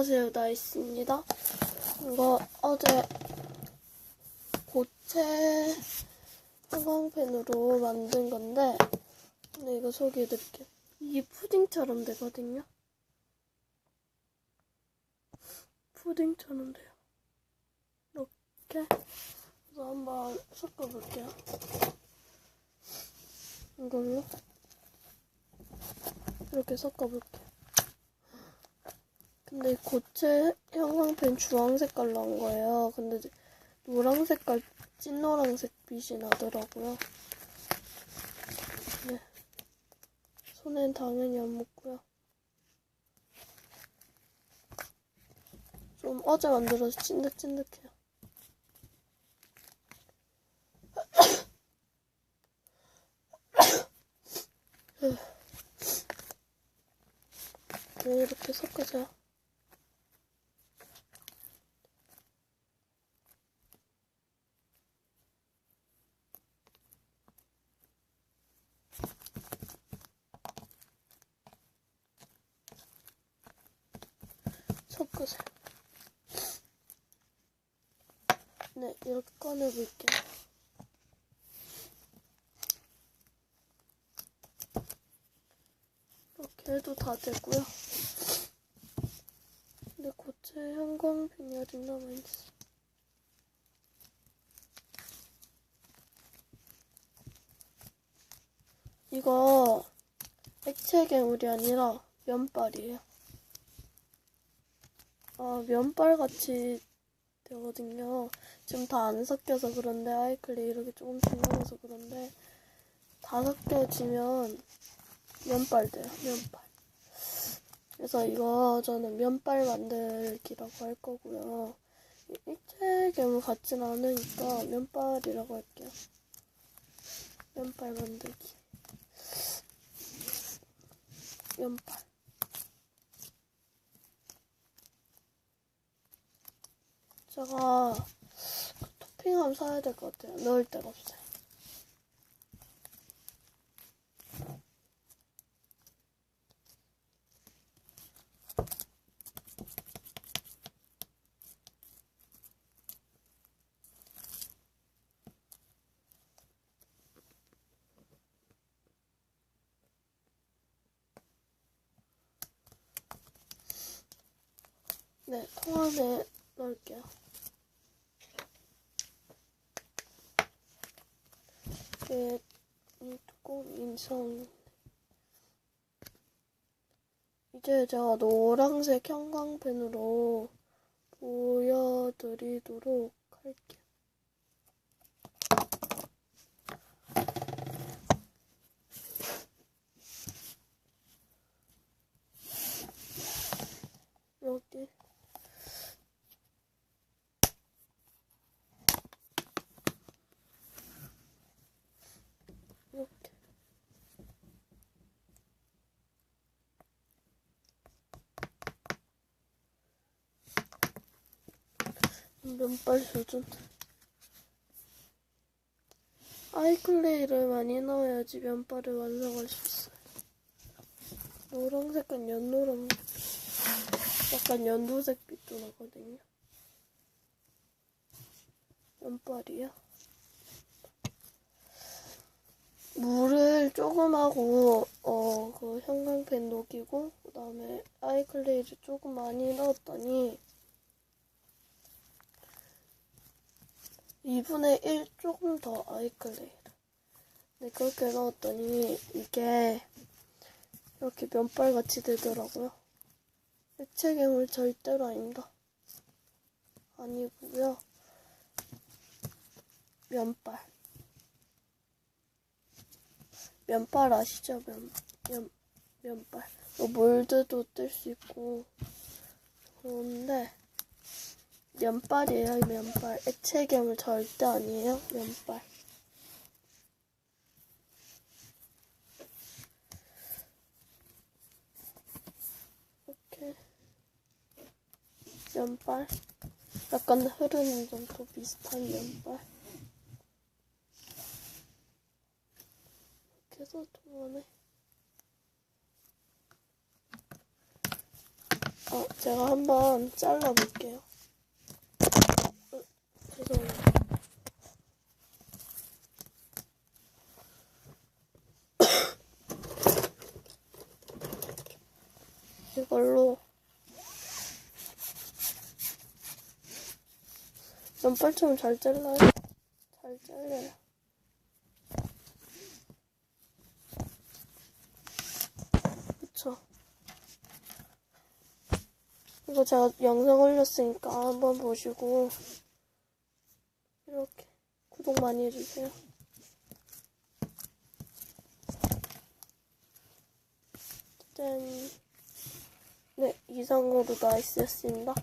안녕하세요 나이스입니다. 이거 어제 고체 형광펜으로 만든 건데 근데 이거 소개해드릴게요. 이게 푸딩처럼 되거든요? 푸딩처럼 돼요. 이렇게 그래서 한번 섞어볼게요. 이걸로 이렇게 섞어볼게요 근데 고체 형광펜 주황 색깔 나온 거예요. 근데 노랑 색깔, 찐노란색 빛이 나더라고요. 네. 손엔 당연히 안 묻고요. 좀 어제 만들어서 찐득찐득해요. 네, 이렇게 섞으세요. 섞으세요. 네, 이렇게 꺼내볼게요. 이렇게 해도 다 되고요. 근데 고체 형광펜이 아직 남아있어. 이거 액체 괴물이 아니라 면발이에요. 아, 면발 같이 되거든요. 지금 다 안 섞여서 그런데 아이클리 이렇게 조금씩 남아서 그런데 다 섞여지면 면발 돼요. 면발. 그래서 이거 저는 면발 만들기라고 할 거고요. 이 괴물 같진 않으니까 면발이라고 할게요. 면발 만들기. 면발. 제가 그 토핑함 사야 될 것 같아요. 넣을 데가 없어요. 네, 통 안에 넣을게요. 이 뚜껑 인성 이제 제가 노란색 형광펜으로 보여드리도록 할게요. 여기 이렇게 면발 수준 아이클레이를 많이 넣어야지 면발을 완성할 수 있어요. 노란색은 연노랑 약간 연두색 빛도 나거든요. 면발이요? 물을 조금 하고 어 그 형광펜 녹이고 그 다음에 아이클레이를 조금 많이 넣었더니 2분의 1 조금 더 아이클레이를 네 그렇게 넣었더니 이게 이렇게 면발 같이 되더라고요 액체 괴물 절대로 아닙니다 아니고요 면발 면발 아시죠? 면, 면, 면발. 뭐 몰드도 뜰 수 있고. 그런데, 면발이에요, 이 면발. 액체 괴물 절대 아니에요, 면발. 이렇게. 면발. 약간 흐르는 점도 비슷한 면발. 계속 동안에 어, 제가 한번 잘라볼게요. 어, 죄송해요. 이걸로 면발처럼 잘 잘라요. 잘 잘려요. 그쵸? 이거 제가 영상 올렸으니까 한번 보시고 이렇게 구독 많이 해주세요. 짠. 네, 이상으로 나이스였습니다.